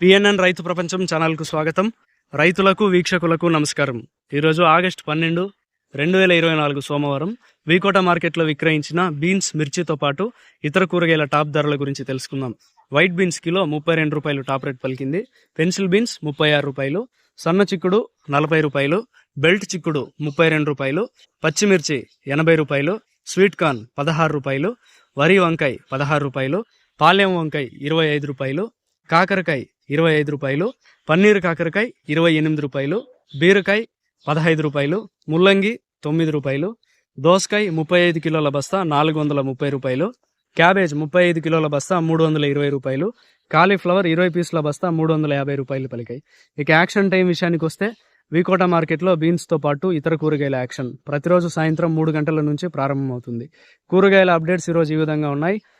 PNN రైతు ప్రపంచం ఛానల్కు స్వాగతం. రైతులకు వీక్షకులకు నమస్కారం. ఈరోజు ఆగస్టు పన్నెండు రెండు వేల ఇరవై నాలుగు సోమవారం వీకోట మార్కెట్లో విక్రయించిన బీన్స్ మిర్చితో పాటు ఇతర కూరగాయల టాప్ ధరల గురించి తెలుసుకుందాం. వైట్ బీన్స్ కిలో ముప్పై రెండు రూపాయలు టాప్ రేట్ పలికింది. పెన్సిల్ బీన్స్ ముప్పై ఆరు రూపాయలు సన్న చిక్కుడు నలభై రూపాయలు బెల్ట్ చిక్కుడు ముప్పై రెండు రూపాయలు పచ్చిమిర్చి ఎనభై రూపాయలు స్వీట్ కార్న్ పదహారు రూపాయలు వరి వంకాయ పదహారు రూపాయలు పాలెం వంకాయ ఇరవై ఐదు రూపాయలు కాకరకాయ ఇరవై ఐదు రూపాయలు పన్నీరు కాకరకాయ ఇరవై ఎనిమిది రూపాయలు బీరకాయ పదహైదు రూపాయలు ముల్లంగి తొమ్మిది రూపాయలు దోసకాయ ముప్పై ఐదు కిలోల బస్తా నాలుగు వందల ముప్పై రూపాయలు క్యాబేజ్ ముప్పై ఐదు కిలోల బస్తా మూడు వందల ఇరవై రూపాయలు కాలీఫ్లవర్ ఇరవై పీసుల బస్తా మూడు వందల యాభై రూపాయలు పలికాయి. ఇక యాక్షన్ టైం విషయానికి వస్తే వికోట మార్కెట్లో బీన్స్తో పాటు ఇతర కూరగాయల యాక్షన్ ప్రతిరోజు సాయంత్రం మూడు గంటల నుంచి ప్రారంభమవుతుంది. కూరగాయల అప్డేట్స్ ఈరోజు ఈ విధంగా ఉన్నాయి.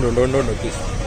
no, no, no, no, please.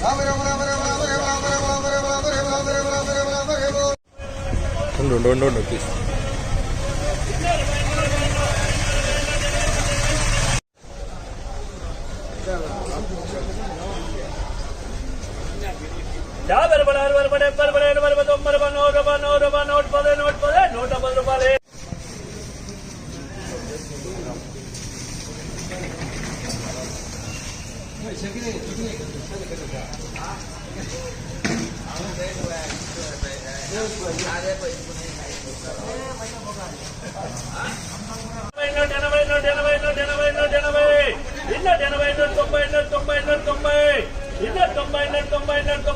Ram Ram ఉండు తీసు యాభై రూపాయలు అరవై రూపాయలు డెబ్బై రూపాయలు ఎనభై నుండి ఎనభై నుండి ఎనభై నుండి ఎనభై ఇన్న ఎనభై నుండి తొంభై నుండి తొంభై నుండి తొంభై